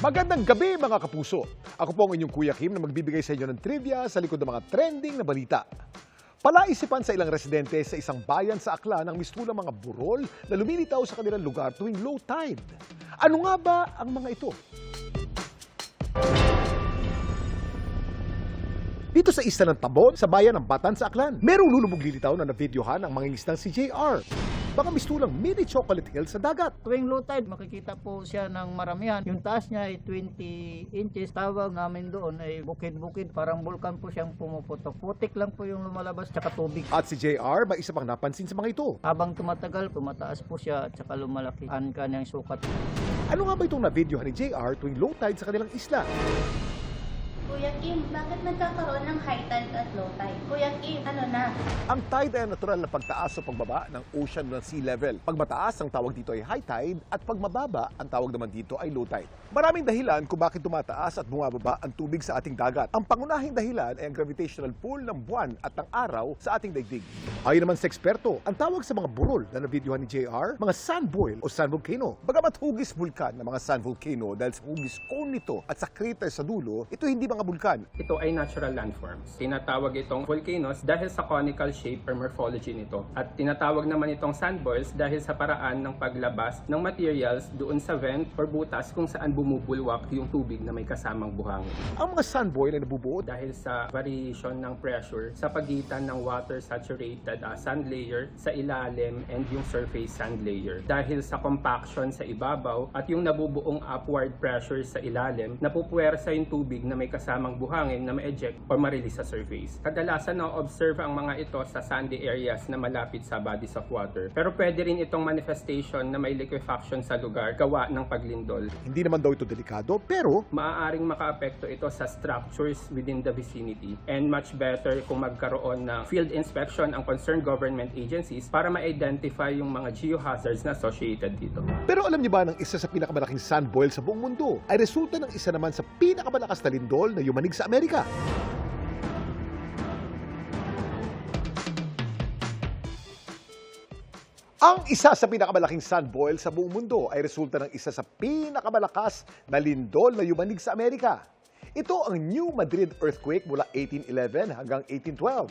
Magandang gabi mga kapuso. Ako po ang inyong Kuya Kim na magbibigay sa inyo ng trivia sa likod ng mga trending na balita. Palaisipan sa ilang residente sa isang bayan sa Aklan ang mistulang mga burol na lumilitaw sa kanilang lugar tuwing low tide. Ano nga ba ang mga ito? Dito sa isa ng Tabon, sa bayan ng Batan sa Aklan, merong lulubog lilitaw na navideohan ang mangingisdang si JR. Baka mistulang mini chocolate hill sa dagat. Tuwing low tide, makikita po siya ng maramihan. Yung taas niya ay 20 inches. Tawag namin doon ay bukid-bukid. Parang bulkan po siyang pumuputok. Putik lang po yung lumalabas, tsaka tubig. At si JR, may isa pang napansin sa mga ito. Habang tumatagal, tumataas po siya at saka lumalaki. Ang kanyang sukat. Ano nga ba itong na-videohan ni JR tuwing low tide sa kanilang isla? Kuya Kim, bakit nagkakaroon ng high tide at low tide? Kuya Kim, ano na? Ang tide ay natural na pagtaas o pagbaba ng ocean ng sea level. Pag mataas, ang tawag dito ay high tide at pag mababa, ang tawag naman dito ay low tide. Maraming dahilan kung bakit tumataas at bumababa ang tubig sa ating dagat. Ang pangunahing dahilan ay ang gravitational pull ng buwan at ng araw sa ating daigdig. Ayon naman sa eksperto, ang tawag sa mga burol na nabidyohan ni JR, mga sand boil o sand volcano. Bagamat hugis bulkan ng mga sand volcano dahil sa hugis cone nito at sa crater sa dulo, ito hindi mga bulkan. Ito ay natural landforms. Tinatawag itong volcanoes dahil sa conical shape or morphology nito. At tinatawag naman itong sand boils dahil sa paraan ng paglabas ng materials doon sa vent or butas kung saan bumubulwak yung tubig na may kasamang buhangin. Ang mga sand boil ay nabubuo Dahil sa variation ng pressure sa pagitan ng water saturated uh, sand layer sa ilalim and yung surface sand layer. Dahil sa compaction sa ibabaw at yung nabubuong upward pressure sa ilalim, napupuwersa yung tubig na may kasamang buhangin na ma-eject or ma-release sa surface. Kadalasan na-observe ang mga ito sa sandy areas na malapit sa bodies of water. Pero pwede rin itong manifestation na may liquefaction sa lugar gawa ng paglindol. Hindi naman daw ito delikado, pero maaaring makaapekto ito sa structures within the vicinity and much better kung magkaroon ng field inspection ang concerned government agencies para ma-identify yung mga geohazards na associated dito. Pero alam niyo ba ng isa sa pinakamalaking sand boil sa buong mundo ay resulta ng isa naman sa pinakamalakas na lindol na yumanig sa Amerika? Ang isa sa pinakamalaking sand boil sa buong mundo ay resulta ng isa sa pinakamalakas na lindol na yumanig sa Amerika. Ito ang New Madrid earthquake mula 1811 hanggang 1812.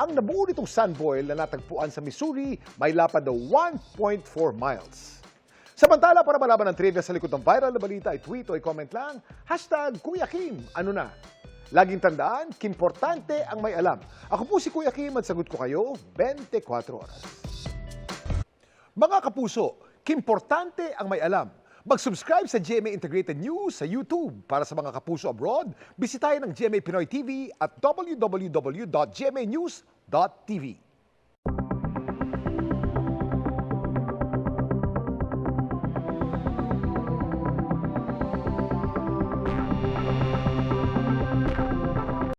Ang nabuo nitong sand boil na natagpuan sa Missouri may lapad na 1.4 miles. Samantala, para malaman ang trivia sa likod ng viral na balita, i-tweet o i-comment lang, hashtag Kuya Kim, ano na? Laging tandaan, kimportante ang may alam. Ako po si Kuya Kim at sagot ko kayo 24 oras. Mga kapuso, kimportante ang may alam. Mag-subscribe sa GMA Integrated News sa YouTube. Para sa mga kapuso abroad, bisitahin ang GMA Pinoy TV at www.gmanews.tv.